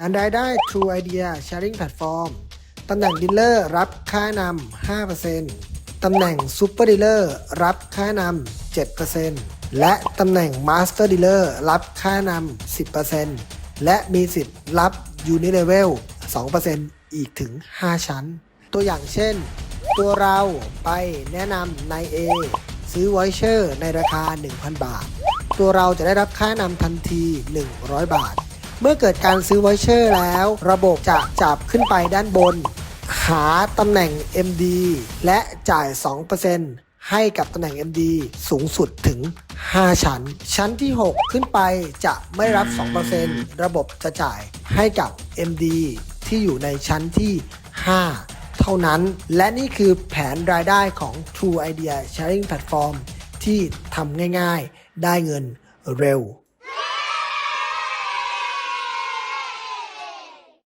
ฐานรายได้ True Idea Sharing Platform ตำแหน่งดีลเลอร์รับค่านำ5%ตำแหน่ง Super Dealer รับค่านำ7%และตำแหน่ง Master Dealer รับค่านำ10%และมีสิทธิ์รับ Unilevel 2%อีกถึง 5 ชั้น ตัวอย่างเช่น ตัวเราไปแนะนำนาย A ซื้อไวเชอร์ในราคา 1,000 บาท ตัวเราจะได้รับค่านำทันที 100 บาท เมื่อเกิดการซื้อไวเชอร์แล้ว ระบบจะจับขึ้นไปด้านบน หาตำแหน่ง MD และจ่าย 2%ให้กับตำแหน่ง MD สูงสุดถึง 5 ชั้น ชั้นที่ 6 ขึ้นไปจะไม่รับ 2%ระบบจะจ่ายให้กับ MD ที่อยู่ในชั้นที่ 5 เท่านั้น และนี่คือแผนรายได้ของ True Idea Sharing Platform ที่ทำง่าย ๆ ได้เงินเร็ว